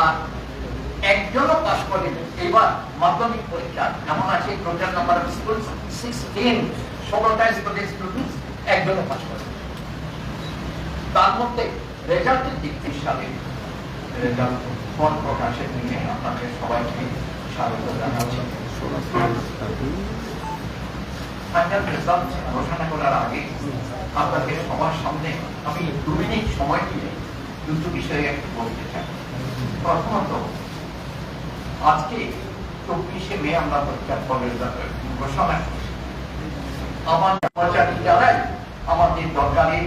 আর একজনও পাস করেনি। এবার মাধ্যমিক পরীক্ষা এমন আছে? Total number of school sixteen ষোলোটা স্কুলের স্টুডেন্ট একজনও পাস করে তার মধ্যে রেজাল্টের দিক রেজাল্ট ফল প্রকাশের দিনে আপনাদের সবাইকে স্বাগত জানাচ্ছি? ফাইনাল রেজাল্ট ঘোষণা করার আগে আপনাদের সবার সামনে আমি দু মিনিট সময় দিয়ে দুটো বিষয়ে একটু বলতে চাই। প্রথমত, আজকে চব্বিশে মে আমরা আমার আমাদের দরকারে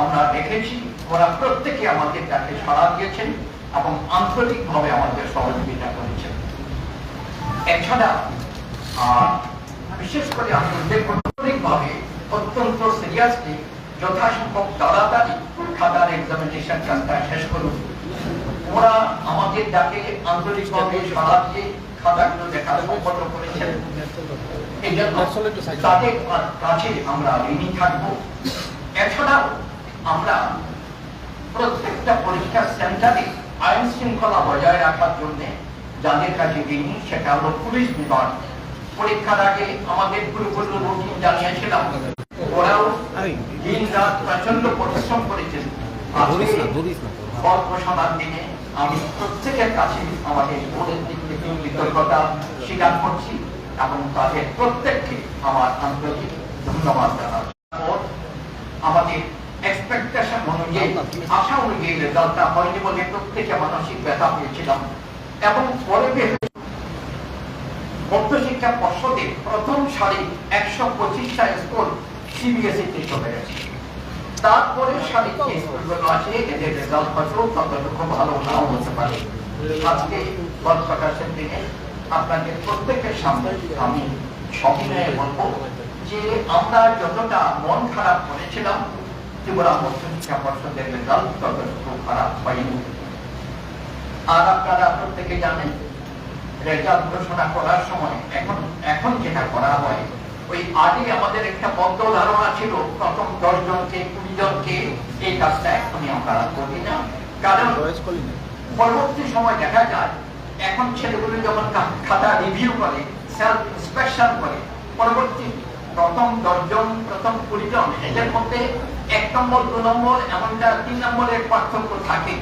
আমরা দেখেছি, ওরা প্রত্যেকে আমাদের ডাকে সাড়া দিয়েছেন এবং আন্তরিকভাবে আমাদের সহযোগিতা করেছেন। এছাড়া বিশেষ করে আন্তরিকভাবে অত্যন্ত সিরিয়াসলি যথাসম্ভব তাড়াতাড়ি খাতার এক্সামিনেশন কাজটা শেষ করুন। ওরা আমাদের ডাকে আন্তরিকভাবে সাড়া দিয়ে খাতাগুলো দেখার সম্পন্ন করেছেন। এই জন্য তাদের কাছে আমরা ঋণী থাকব। এছাড়াও আমরা প্রত্যেকটা পরীক্ষা সেন্টারে আইন শৃঙ্খলা বজায় রাখার জন্য যাদের কাছে ঋণী সেটা হলো পুলিশ বিভাগ। পরীক্ষার আগে আমাদের রুটিন জানিয়েছিলাম ওরাও দিন রাত প্রচণ্ড পরিশ্রম করেছেন। দিনে আমি প্রত্যেকের কাছে আমাদের বোর্ডের দিক থেকে কৃতজ্ঞতা স্বীকার করছি এবং তাদের প্রত্যেককে আমার আন্তরিক ধন্যবাদ জানাচ্ছি। আমাদের এক্সপেকটেশন অনুযায়ী, আশা অনুযায়ী রেজাল্টটা হয়নি বলে প্রত্যেকে মানসিক ব্যথা পেয়েছিলাম এবং পরে মধ্যশিক্ষা পর্ষদে প্রথম সারি একশো পঁচিশটা স্কুল সিবিএসই তে চলে গেছে। তারপরে যে স্কুলগুলো এদের রেজাল্ট ততটুকু ভালো নাও হতে পারে। আজকে ফল প্রকাশের দিনে আপনাদের প্রত্যেকের সামনে আমি সবিনয়ে বলব যে আমরা যতটা মন খারাপ করেছিলাম, ত্রিপুরা মধ্যশিক্ষা পর্ষদের রেজাল্ট ততটুকু খারাপ হয়নি। আর আপনারা প্রত্যেকে জানেন রেজাল্ট ঘোষণা করার সময় এখন এখন যেটা করা হয়, ওই আগে আমাদের একটা বদ্ধ ধারণা ছিল, প্রথম দশ জনকে এই কাজটা এখনই আমরা করি না। কারণ পরবর্তী সময় দেখা যায় এখন ছেলেগুলো যখন খাতা রিভিউ করে সেলফ ইন্সপেকশন করে পরবর্তী প্রথম দশজন প্রথম কুড়ি জন এদের মধ্যে এক নম্বর দু নম্বর এমনটা তিন নম্বরের পার্থক্য থাকে।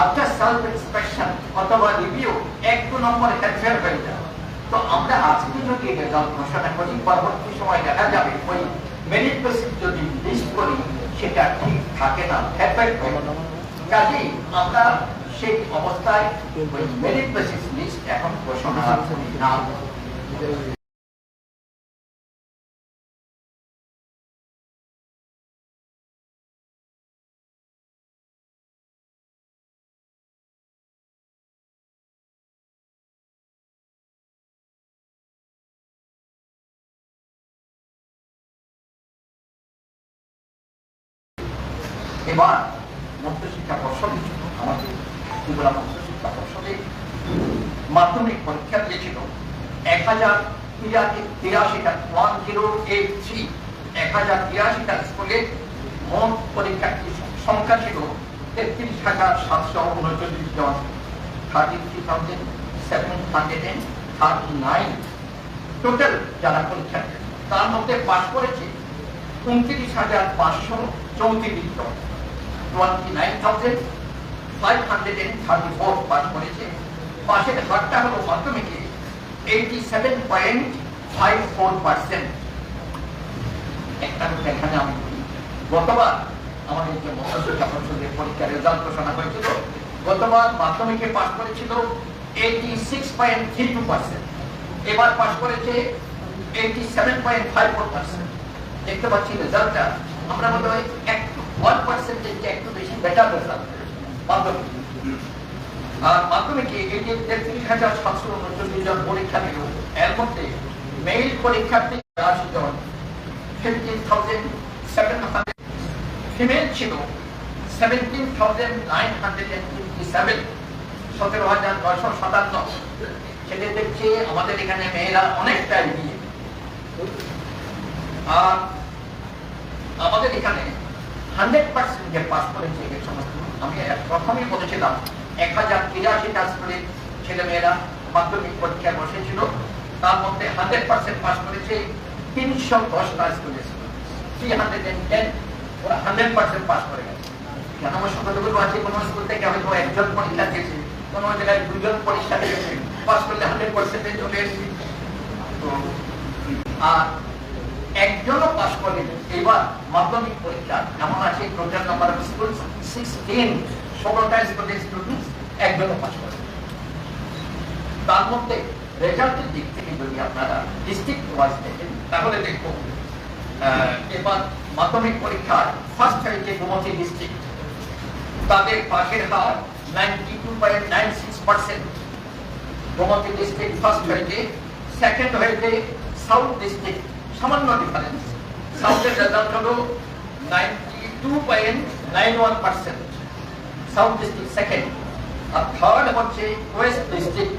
আফটার সেলফ ইন্সপেকশন অথবা রিভিউ এক দু নম্বর হেরফের হয়ে যায়। তো আমরা আজকে যদি রেজাল্ট ঘোষণা করি পরবর্তী সময় দেখা যাবে ওই মেরিট যদি লিস্ট করি, সেটা ঠিক থাকে না। কাজেই আমরা সেই অবস্থায় মেরিট লিস্ট এখন ঘোষণা করি। না এবার মধ্যশিক্ষা পর্ষদে ছিল আমাদের ত্রিপুরা মধ্যশিক্ষা পর্ষদে মাধ্যমিক পরীক্ষা দিয়েছিল। এক হাজার তিরাশি তিরাশিটা ওয়ান জিরো এইট থ্রি এক হাজার তিরাশিটা স্কুলে মোট পরীক্ষার্থী সংখ্যা ছিল তেত্রিশ হাজার সাতশো উনচল্লিশ জন। Thirty three thousand seven hundred and thirty nine total যারা পরীক্ষা দিয়েছে, তার মধ্যে পাশ করেছে উনত্রিশ হাজার পাঁচশো চৌত্রিশ জন। Twenty nine thousand five hundred and thirty four pass করেছে। পাশের হারটা হলো মাধ্যমিকে eighty seven point five four percent একটা এখানে আমি গতবার আমাদের যে মহাশিক্ষা পরিষদের পরীক্ষার রেজাল্ট ঘোষণা হয়েছিল, গতবার মাধ্যমিকে পাস করেছিল eighty six point three two percent এবার পাস করেছে eighty seven point five four percent দেখতে পাচ্ছি রেজাল্টটা আমরা মনে হয় একটু ওয়ান পার্সেন্টেজ একটু বেশি বেটার রেজাল্ট মাধ্যমিক। আর মাধ্যমিকে এই যে হাজার সাতশো উনচল্লিশ জন পরীক্ষা দিল, এর মধ্যে মেইল পরীক্ষার্থী আশি জন fifteen thousand seven hundred female ছিল seventeen thousand nine hundred and fifty seven সতেরো হাজার নয়শো সাতান্ন। ছেলেদের চেয়ে আমাদের এখানে মেয়েরা অনেকটা এগিয়ে। আর আমাদের এখানে হান্ড্রেড পার্সেন্ট যে পাস করেছে এই সমস্ত আমি প্রথমেই বলেছিলাম, এক হাজার তিরাশিটা স্কুলের ছেলেমেয়েরা মাধ্যমিক পরীক্ষায় বসেছিল। তার মধ্যে হান্ড্রেড পার্সেন্ট পাস করেছে, তিনশো দশটা স্কুলের থ্রি হান্ড্রেড এন্ড টেন ওরা হান্ড্রেড পার্সেন্ট পাস করে গেছে। কেন? আমার সতর্কগুলো আছে, কোনো স্কুল থেকে হয়তো একজন পরীক্ষা দিয়েছে, কোনো জায়গায় দুজন পরীক্ষা দিয়েছে, পাস করলে হান্ড্রেড পার্সেন্টে চলে এসেছে। তো, আর একজনও পাস করেন। এবার মাধ্যমিক পরীক্ষা এমন আছে? টোটাল নাম্বার অফ সিক্সটিন ষোলোটা স্কুলের স্টুডেন্ট একজনও পাস করেন। তার মধ্যে রেজাল্টের দিক থেকে যদি আপনারা ডিস্ট্রিক্ট ওয়াইজ দেখেন তাহলে আহ, এবার মাধ্যমিক পরীক্ষায় ফার্স্ট হয়েছে গোমতী ডিস্ট্রিক্ট তাদের পাশের হার ninety two point nine six percent Gomati district first হয়েছে সেকেন্ড হয়েছে সাউথ ডিস্ট্রিক্ট সামান্য ডিফারেন্স সাউথের রেজাল্ট হলো ninety two point nine one percent south district second আর থার্ড হচ্ছে ওয়েস্ট ডিস্ট্রিক্ট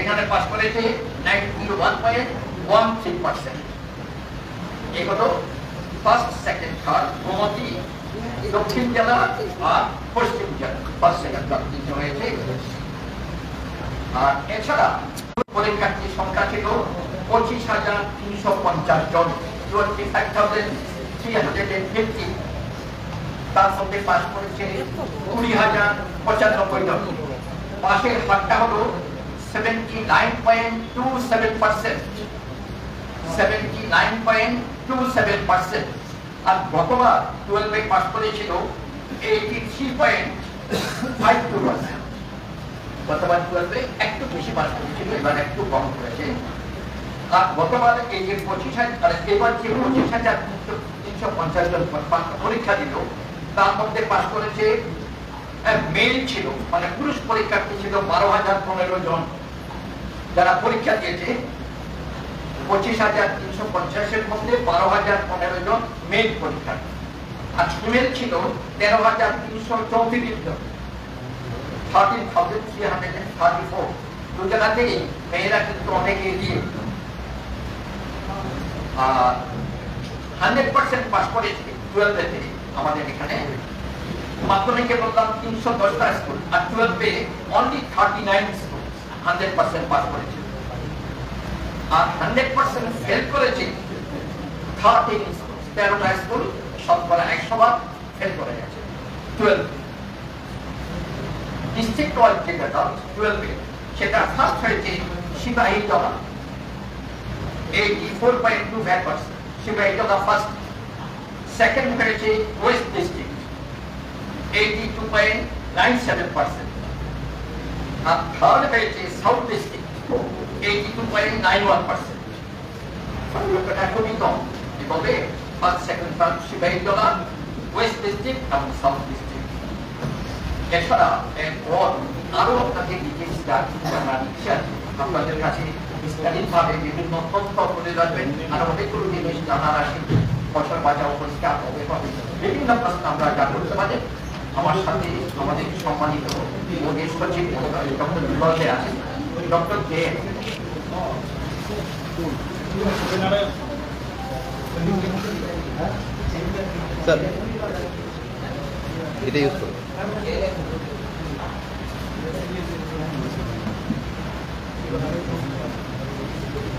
এখানে পাস করেছে ninety one point one three percent এগুলো first second third Gomati, দক্ষিণ জেলা আর পশ্চিম জেলা। ফার্স্ট সেকেন্ড থার্ড হয়েছে। আর এছাড়া পরীক্ষার্থীর সংখ্যা ছিল পঁচিশ হাজার তিনশো পঞ্চাশ জন twenty five thousand three hundred and fifty তার মধ্যে পাস করেছে কুড়ি হাজার পঁচানব্বই জন পাশের হারটা হলো seventy nine point two seven percent seventy nine point two seven percent আর গতবার টুয়েলভে পাস করেছিল eighty three point five two percent গতবার টুয়েলভে একটু বেশি পাস করেছিল এবার একটু কম করেছে আর এই যে পঁচিশ হাজার এবার যে পঁচিশ হাজার তিনশো পঞ্চাশ জন পরীক্ষা দিল, তার মধ্যে পাস করেছে মেল ছিল মানে পুরুষ পরীক্ষার্থী ছিল বারো হাজার পনেরো জন। যারা পরীক্ষা দিয়েছে, পঁচিশ হাজার তিনশো পঞ্চাশের মধ্যে বারো হাজার পনেরো জন মেল পরীক্ষার্থী। আর ফিমেল ছিল তেরো হাজার তিনশো চৌত্রিশ জন। Thirteen thousand three hundred thirty four দু জায়গাতেই মেয়েরা কিন্তু অনেক এগিয়ে। আর হান্ড্রেড পার্সেন্ট পাস করেছে টুয়েলভে আমাদের এখানে। মাধ্যমিকে বললাম তিনশো দশটা স্কুল, আর টুয়েলভে only thirty nine school hundred percent pass করেছে। আর হান্ড্রেড পার্সেন্ট ফেল করেছে থার্টিন তেরোটা স্কুল শতকরা একশো বার ফেল করে গেছে টুয়েলভ ডিস্ট্রিক্ট ওয়াইজ যে রেজাল্ট টুয়েলভে সেটা ফার্স্ট হয়েছে Sepahijala eighty four point two five percent Sepahijala first second হয়েছে west district eighty two point nine seven percent আর থার্ড হয়েছে south district eighty two point nine one percent সংখ্যাটা খুবই কম। এভাবে first second third Sepahijala west district এবং south district এছাড়া এরপর আরও আপনাকে ডিটেলস আপনাদের কাছে বিস্তারিতভাবে বিভিন্ন তথ্য তুলে ধরবেন আর অনেকগুলো জিনিস জানার আছে ফসল বাঁচাও পরিষ্কার হবে। বিভিন্ন প্রশ্ন আমরা যা করতে পারি। আমার সাথে আমাদের সম্মানিত মোদীর সচিব ডক্টর বিমল দে আছেন। ডক্টর দে, স্যার, এটা ইউজ করুন।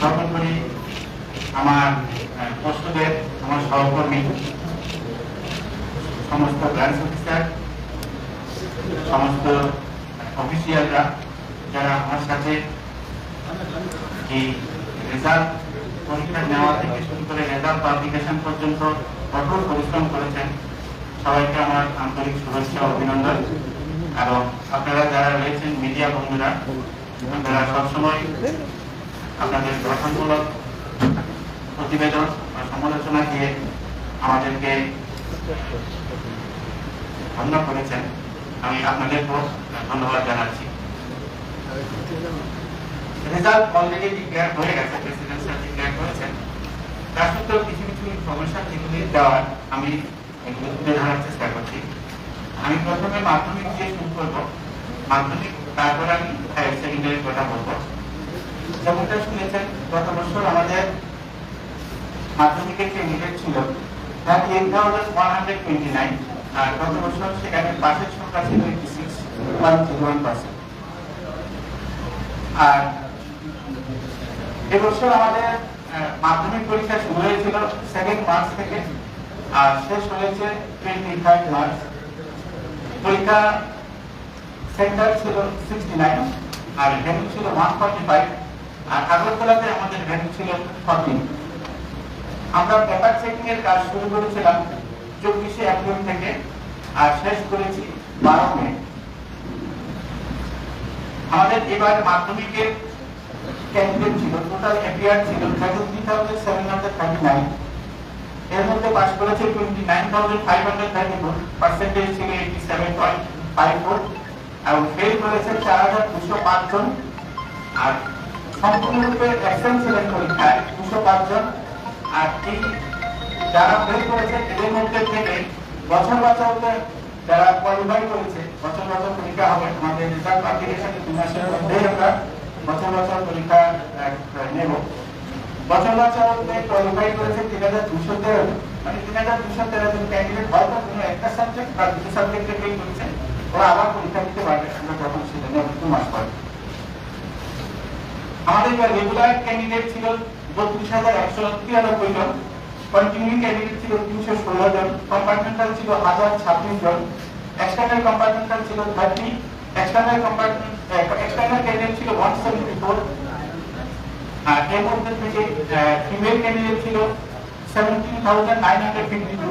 সর্বোপরি আমার আহ, পর্ষদের আমার সহকর্মী সমস্ত ব্রাঞ্চ অফিসার সমস্ত অফিসিয়ালরা যারা আমার সাথে এই রেজাল্ট পরীক্ষা নেওয়া থেকে শুরু করে রেজাল্ট পাবলিকেশন পর্যন্ত কঠোর পরিশ্রম করেছেন। সবাইকে আমার আন্তরিক শুভেচ্ছা অভিনন্দন। এবং আপনারা যারা রয়েছেন মিডিয়া বন্ধুরা আপনারা সবসময় আপনাদের গঠনমূলক প্রতিবেদন বা সমালোচনা দিয়ে আমাদেরকে ধন্য করেছেন। আমি আপনাদেরকেও ধন্যবাদ জানাচ্ছি। রেজাল্ট অলরেডি ডিক্লেয়ার হয়ে গেছে প্রেসিডেন্ট স্যার ডিক্লেয়ার করেছেন। তার সত্ত্বেও কিছু কিছু ইনফরমেশন যেগুলি দেওয়ার আমি তুলে ধরার চেষ্টা করছি। আমি প্রথমে মাধ্যমিক দিয়ে শুরু করব। মাধ্যমিক, তারপর আমি হায়ার সেকেন্ডারির কথা বলব। যেমনটা শুনেছেন, গত বছর আমাদের মাধ্যমিকের যে নিটেড ছিল। এবছর আমাদের মাধ্যমিক পরীক্ষা শুরু হয়েছিল সেকেন্ড মার্চ থেকে, আর শেষ হয়েছে টোয়েন্টি ফাইভ মার্চ পরীক্ষা সেন্টার ছিল সিক্সটি নাইন আর ভেন্যু ছিল ওয়ান ফর্টি ফাইভ আর আগরতলাতে আমাদের ভেন্যু ছিল ফর্টিন আমরা পেপার চেকিং এর কাজ শুরু করেছিলাম চব্বিশে এপ্রিল থেকে আর শেষ করেছি বারো মে। আমাদের এবার মাধ্যমিকের ক্যান্ডিডেট ছিল টোটাল এপিআর ছিল thirty thousand seven hundred thirty nine এর মধ্যে পাস করেছে twenty nine thousand five hundred thirty four percentage ছিল eighty seven point five four এবং ফেল করেছে চার হাজার দুশো পাঁচ জন। আর সম্পূর্ণরূপে অ্যাবসেন্ট ছিলেন পরীক্ষায়, দুশো পাঁচ জন। আর এই যারা ফেল করেছে, এদের মধ্যে থেকে বছর বছর যারা কোয়ালিফাই করেছে, বছর বছর পরীক্ষা হবে। আমাদের রেজাল্ট পাবলিকেশন দু মাসের মধ্যেই আমরা বছর বছর পরীক্ষা নেব। বছর বছর কোয়ালিফাই করেছে তিন হাজার দুশো তেরো মানে তিন হাজার দুশো তেরো জন ক্যান্ডিডেট হয়তো কোনো একটা সাবজেক্ট বা দুটো সাবজেক্টে ফেল করেছে, ওরা আবার পরীক্ষা দিতে পারবে। আমরা যখন সেটা নেব দু মাস পরে। আমাদের রেগুলার ক্যান্ডিডেট ছিল বত্রিশ হাজার একশো তিরানব্বই জন। কন্টিনিউ ক্যান্ডিডেট ছিল তিনশো ষোলো জন। কম্পার্টমেন্টাল ছিল হাজার ছাব্বিশ জন। এক্সটার্নাল কম্পার্টমেন্টাল ছিল thirty external compartment external candidate ছিল ওয়ান সেভেন্টি ফোর আর এর মধ্যে থেকে ফিমেল ক্যান্ডিডেট ছিল seventeen thousand nine hundred fifty two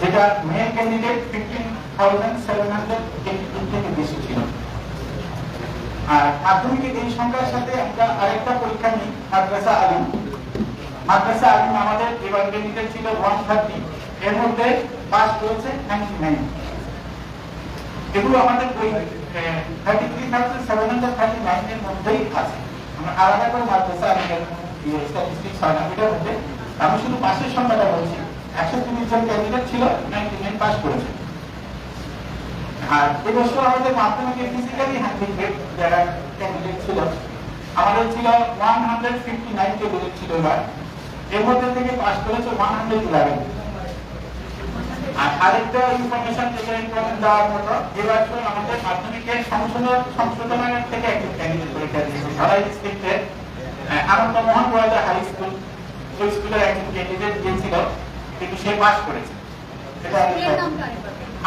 যেটা male candidate fifteen thousand seven hundred eighty থেকে বেশি ছিল। আর মাধ্যমিকের এই সংখ্যার সাথে আমরা আরেকটা পরীক্ষা নিই, মাদ্রাসা আলিম। মাদ্রাসা আলিম আমাদের ছিল ওয়ান থার্টি এর মধ্যে পাস করেছে নাইনটি নাইন এগুলো আমাদের ওই thirty three thousand seven hundred thirty মধ্যেই আছে। আমরা আলাদা করে মাদ্রাসা আলিমের স্ট্যাটিস্টিক্স হয় না, এটার মধ্যে। আমি শুধু পাশের সংখ্যাটা বলছি, একশো তিরিশ জন ক্যান্ডিডেট ছিল নাইনটি নাইন পাস করেছে। আর এবছর আমাদের মাধ্যমিকে ফিজিক্যালি হ্যান্ডিক্যাপ যারা ক্যান্ডিডেট ছিল আমাদের ছিল one hundred fifty nine candidate ছিল এবার। এর মধ্যে থেকে পাস করেছে ওয়ান হান্ড্রেড ইলেভেন আর আরেকটা ইনফরমেশন যেটা ইম্পর্টেন্ট দেওয়ার মতো এবার তো আমাদের মাধ্যমিকের সংশোধন সংশোধনের থেকে একজন ক্যান্ডিডেট পরীক্ষা দিয়েছে ধলাই ডিস্ট্রিক্টের আনন্দমোহন রয়্যাল হাই স্কুল ওই স্কুলের একজন ক্যান্ডিডেট দিয়েছিল কিন্তু সে পাস করেছে। সেটা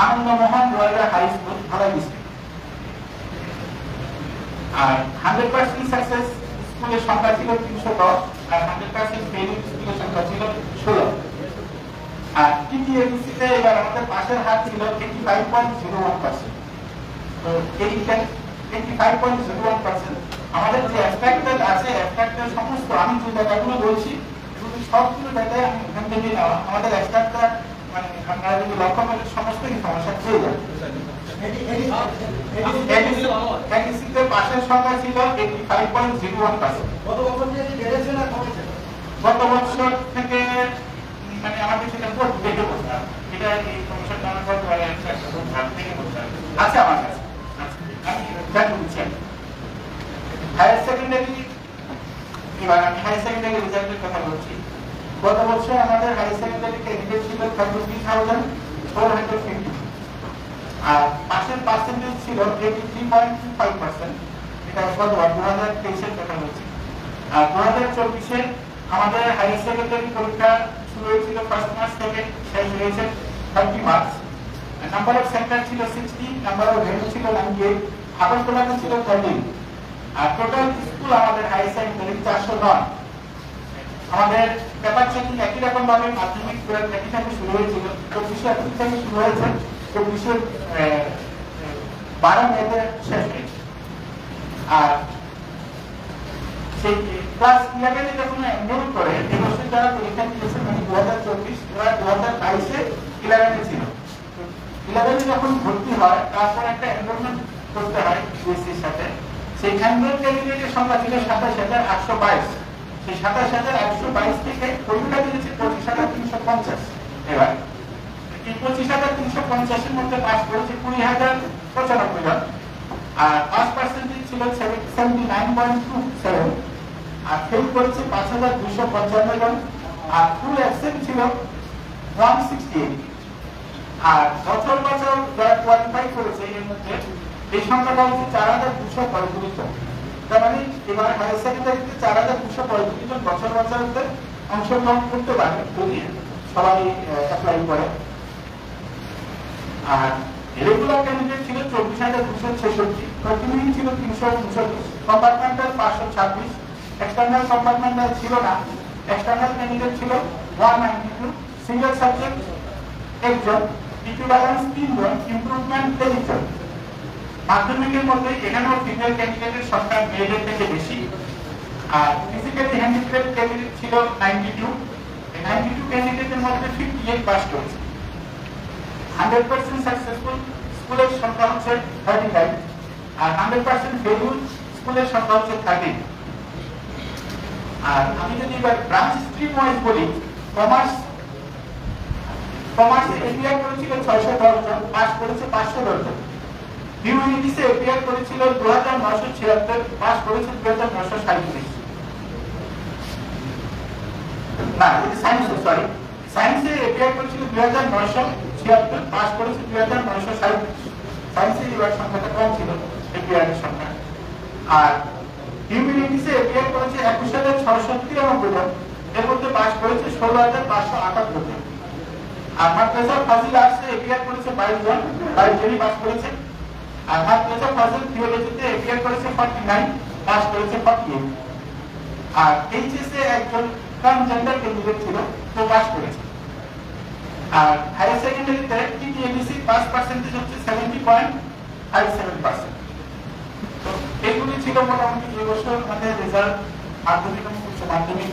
Anandamohan royal high school Dhalai district আর হান্ড্রেড পার্সেন্ট সাকসেস স্কুলের সংখ্যা ছিল তিনশো দশ, আর হান্ড্রেড পার্সেন্ট ফেল স্কুলের সংখ্যা ছিল ষোলো। আর টিটিএবিসিতে এবার আমাদের পাশের হার ছিল eighty five point zero one percent তো এইটা five point zero one percent আমাদের যে অ্যাফেক্টেড আছে অ্যাফেক্টেড সমস্ত আমি যে ডাটাগুলো বলছি সবগুলো ডাটাই আমি এখান থেকে আমাদের অ্যাফেক্টটা মানে আপনারা গত বছর থেকে মানে আমাকে সেটা বোর্ড দেখে বলতে এটা এই ভালো থেকে বলতে হবে আছে আমার কাছে। আমি জানি বুঝছি হায়ার সেকেন্ডারি এবার আমি হায়ার সেকেন্ডারি রেজাল্টের কথা বলছি গত বছর আমাদের হায়ার সেকেন্ডারি ক্যান্ডিডেট ছিল থার্টি আর পাশের পার্সেন্টেজ ছিল eighty three point five percent এটা গত দু হাজার তেইশের কথা বলছি আর দু হাজার চব্বিশে আমাদের হায়ার সেকেন্ডারি পরীক্ষা শুরু হয়েছিল ফার্স্ট মার্চ থেকে, শেষ হয়েছে thirty March number of centre ছিল সিক্সটি নাম্বার অফ ভেন্যু ছিল নাইনটি এইট আগরতলাতে ছিল থার্টিন আর টোটাল স্কুল আমাদের হায়ার সেকেন্ডারি চারশো নয়। আমাদের পেপার একই রকম ভাবে মাধ্যমিক একই সাথে শুরু হয়েছিল। এপ্রিল থেকে শুরু হয়েছে। বারো শেষ হয়েছে আর করে মানে দু হাজার চব্বিশ হাজার বাইশে ছিল। যখন ভর্তি হয়, তারপর একটা করতে হয় সাথে। সেই সংখ্যা সাতাশ হাজার আটশো বাইশ। সেই সাতাশ হাজার একশো বাইশ থেকে পরীক্ষা দিয়েছে পঁচিশ হাজার তিনশো পঞ্চাশ। এবার এই পঁচিশ হাজার তিনশো পঞ্চাশের মধ্যে পাস করেছে কুড়ি হাজার পঁচানব্বই জন। আর পাস পার্সেন্টেজ ছিল seventy nine point two seven আর ফেল করেছে পাঁচ হাজার দুশো পঞ্চান্ন জন। আর ফুল অ্যাবসেন্ট ছিল ওয়ান সিক্সটি আর বছর বছর যারা কোয়ালিফাই করেছে। এর মধ্যে এই সংখ্যাটা হচ্ছে চার হাজার দুশো পঁয়ত্রিশ জন। মানে এবার হায়ার সেকেন্ডারিতে চার হাজার দুশো পঁয়ত্রিশ জন বছর বছর অংশগ্রহণ করতে পারে সবাই অ্যাপ্লাই করে। আর রেগুলার ক্যান্ডিডেট ছিল চব্বিশ হাজার দুশো ছেষট্টি। কন্টিনিউইং ছিল তিনশো উনচল্লিশ। কম্পার্টমেন্টাল পাঁচশো ছাব্বিশ। এক্সটার্নাল কম্পার্টমেন্টাল ছিল না। এক্সটার্নাল ক্যান্ডিডেট ছিল one ninety two single subject একজন। ইকুইভ্যালেন্স তিনজন। ইমপ্রুভমেন্ট তেইশজন। মাধ্যমিকের মধ্যে এখানেও ফিমেল ক্যান্ডিডেটের সংখ্যা মেয়েদের থেকে বেশি, আর ফিজিক্যালি হ্যান্ডিক্যাপ ক্যান্ডিডেট ছিল নাইনটি টু নাইনটি টু ক্যান্ডিডেটের মধ্যে ফিফটি এইট পাস করেছে। হান্ড্রেড পার্সেন্ট সাকসেসফুল স্কুলের সংখ্যা হচ্ছে থার্টি ফাইভ আর হান্ড্রেড পার্সেন্ট ফেলুর স্কুলের সংখ্যা হচ্ছে থার্টি আর আমি যদি এবার ব্রাঞ্চ স্ট্রিম ওয়াইজ বলি কমার্স কমার্স এপিআর করেছিল ছয়শো দশ পাস করেছে পাঁচশো দশ হিউম্যানিটিসে এপিআর করেছিল দু হাজার নশো ছিয়াত্তর পাস করেছে দু হাজার নশো সাঁত্রিশ সরি সায়েন্সে এপিআর করেছিল দুই হাজার নয়শো ছিয়াত্তর পাস করেছে দুই হাজার এবার সংখ্যাটা কম ছিল এপিআর সংখ্যা। আর হিউম্যানিটিসে এপিআর করেছে একুশ হাজার ছশো তিরানব্বই জন, এর মধ্যে পাস করেছে ষোলো হাজার পাঁচশো আটাত্তর জন। আর মাদ্রাসা ফাজিল আর্টসে এপিআর করেছে বাইশ জন, বাইশ জনই পাস করেছে। আর মাদ্রাসা ফাজিল থিওলজিতে এপিআর করেছে ফর্টি নাইন পাস করেছে ফর্টি এইট আর এইচএসএ একজন ট্রান্সজেন্ডার ক্যান্ডিডেট ছিল, তো পাস করেছে। আর হায়ার সেকেন্ডারিতে টিটিএবিসি পাস পার্সেন্টেজ হচ্ছে seventy point five seven percent তো এগুলি ছিল মোটামুটি এই বছর আমাদের রেজাল্ট মাধ্যমিক এবং উচ্চ মাধ্যমিক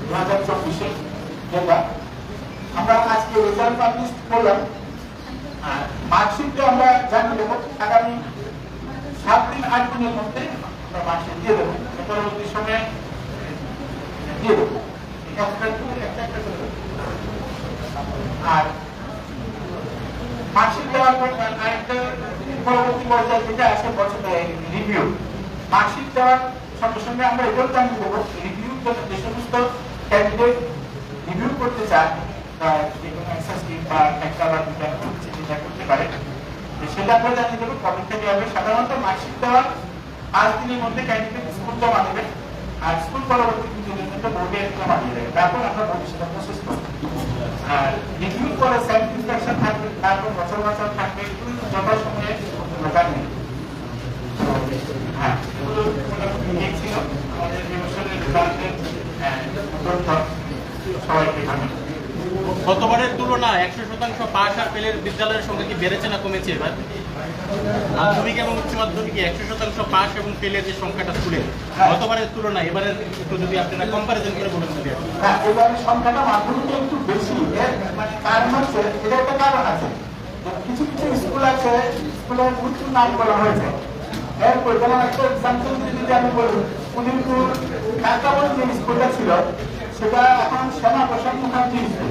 দু হাজার চব্বিশে যেটা আমরা আজকে রেজাল্ট পাবলিশ করলাম। মার্কশিটটা আমরা জানিয়ে দেবো। আগামী সাত দিন, আট দিনের মধ্যে আমরা মার্কশিট দিয়ে দেবো। পরবর্তী সময়ে দিয়ে দেবো। আর মার্কশিট দেওয়ার পর আরেকটা পরবর্তী পর্যায়ে যেটা আছে বছর রিভিউ মার্কশিট দেওয়ার সঙ্গে সঙ্গে আমরা এটাও জানিয়ে দেবো। রিভিউ যে সমস্ত ক্যান্ডিডেট রিভিউ করতে চান বা যে কোনো বা একটা বা দুটা করতে পারে। সেটা আমরা জানিয়ে থেকে হবে সাধারণত দেওয়ার পাঁচ দিনের মধ্যে ক্যান্ডিডেট স্কুল জমা দেবে। আর স্কুল পরবর্তী বোর্ডে জমা দিয়ে দেবে। তারপর আমরা ভবিষ্যতে প্রসেস করব। করে হ্যাঁ তথ্য সবাইকে গতবারের তুলনায় একশো শতাংশ পাশ আর ফেলের বিদ্যালয়ের সংখ্যা কি বেড়েছে না কমেছে এবার? মাধ্যমিক এবং উচ্চ মাধ্যমিকে একশো শতাংশ পাস এবং ফেলের যে সংখ্যাটা স্কুলের গতবারের তুলনায় এবারে একটু যদি আপনারা কম্পারিজন করে বলুন যদি। হ্যাঁ সংখ্যাটা মাধ্যমিকে একটু বেশি। মানে কারণ হচ্ছে এটা একটা কারণ আছে। কিছু কিছু স্কুল আছে স্কুলের উঁচু নাম করা হয়েছে। এরপর যেমন একটা এক্সাম্পল যদি আমি বলি উদিনপুর কাকাবন যে স্কুলটা ছিল সেটা এখন শ্যামা প্রসাদ মুখার্জি স্কুল।